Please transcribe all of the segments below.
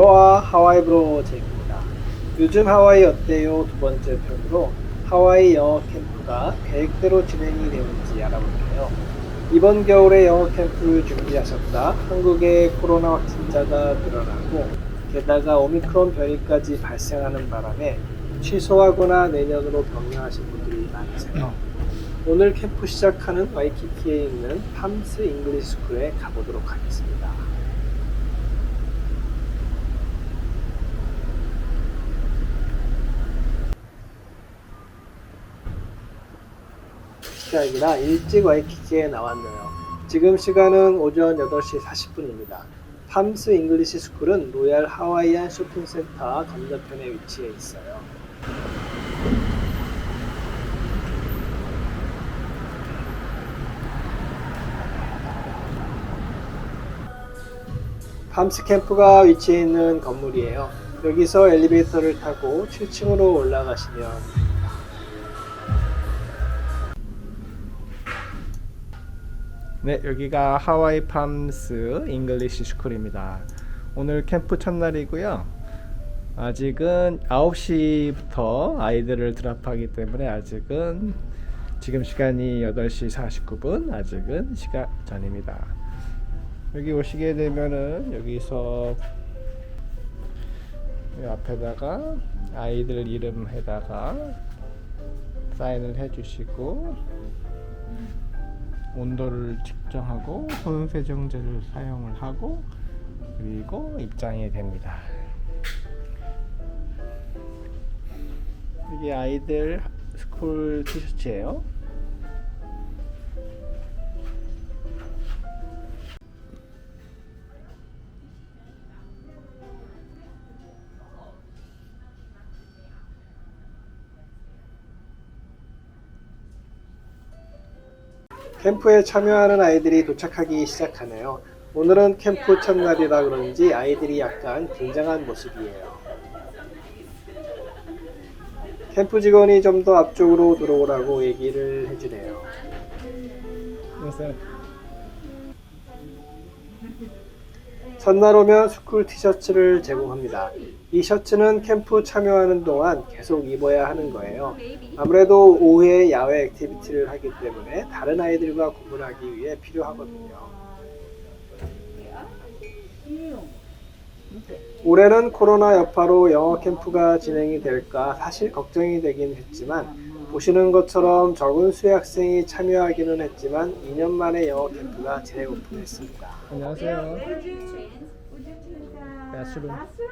알로하 하와이 브로제입니다. 요즘 하와이 어때요? 두 번째 편으로 하와이 영어 캠프가 계획대로 진행이 되는지 알아볼게요. 이번 겨울에 영어 캠프를 준비하셨다 한국의 코로나 확진자가 늘어나고 게다가 오미크론 변이까지 발생하는 바람에 취소하거나 내년으로 변경하신 분들이 많으세요. 오늘 캠프 시작하는 와이키키에 있는 팜스 잉글리시 스쿨에 가보도록 하겠습니다. 시작이라 일찍 와이키키에 나왔네요. 지금 시간은 오전 8시 40분입니다. 팜스 잉글리시 스쿨은 로얄 하와이안 쇼핑센터 건너편에 위치해 있어요. 팜스 캠프가 위치해 있는 건물이에요. 여기서 엘리베이터를 타고 7층으로 올라가시면 네, 여기가 하와이 팜스 잉글리시 스쿨입니다. 오늘 캠프 첫날이고요. 아직은 9시부터 아이들을 드랍하기 때문에 아직은 지금 시간이 8시 49분 아직은 시간 전입니다. 여기 오시게 되면은 여기서 이 앞에다가 아이들 이름에다가 사인을 해주시고 온도를 측정하고 손세정제를 사용을 하고 그리고 입장이 됩니다. 이게 아이들 스쿨 티셔츠예요. 캠프에 참여하는 아이들이 도착하기 시작하네요. 오늘은 캠프 첫날이라 그런지 아이들이 약간 긴장한 모습이에요. 캠프 직원이 좀 더 앞쪽으로 들어오라고 얘기를 해주네요. 첫날 오면 스쿨 티셔츠를 제공합니다. 이 셔츠는 캠프 참여하는 동안 계속 입어야 하는 거예요. 아무래도 오후에 야외 액티비티를 하기 때문에 다른 아이들과 구분하기 위해 필요하거든요. 올해는 코로나 여파로 영어 캠프가 진행이 될까 사실 걱정이 되긴 했지만 보시는 것처럼 적은 수의 학생이 참여하기는 했지만 2년 만에 영어 캠프가. 안녕하세요. Choose the Bathroom. bathroom?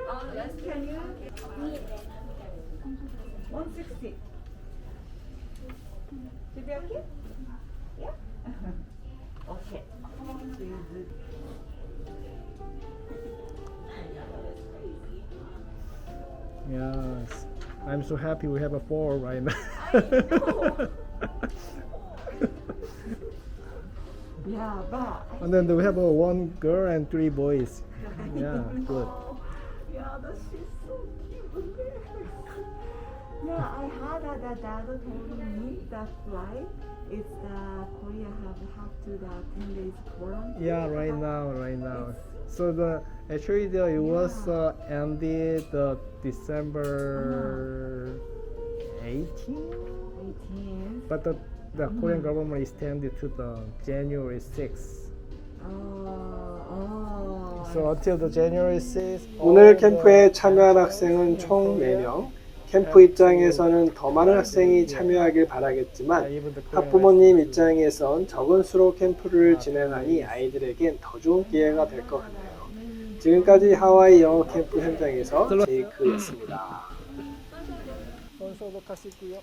Can you? 160. Should be okay? Yeah? okay. Yes, I'm so happy we have a four right now. Yeah, but. and then we have a one girl and three boys. Yeah, good. Yeah, that she's so cute. yeah, I heard that the dad told me that flight is the Korea have have to the ten days quarantine. Yeah, right now, right now. So the actually the it was uh, ended the December 18, 18. but the the Korean government extended to the January 6th. Oh, oh. So until the January 6th. 오늘 캠프에 참여한 학생은 총 4명. 캠프 입장에서는 더 많은 학생이 참여하길 바라겠지만 학부모님 입장에선 적은 수로 캠프를 진행하니 아이들에겐 더 좋은 기회가 될 것 같네요. 지금까지 하와이 영어 캠프 현장에서 제이크였습니다. 音層の歌詞行くよ。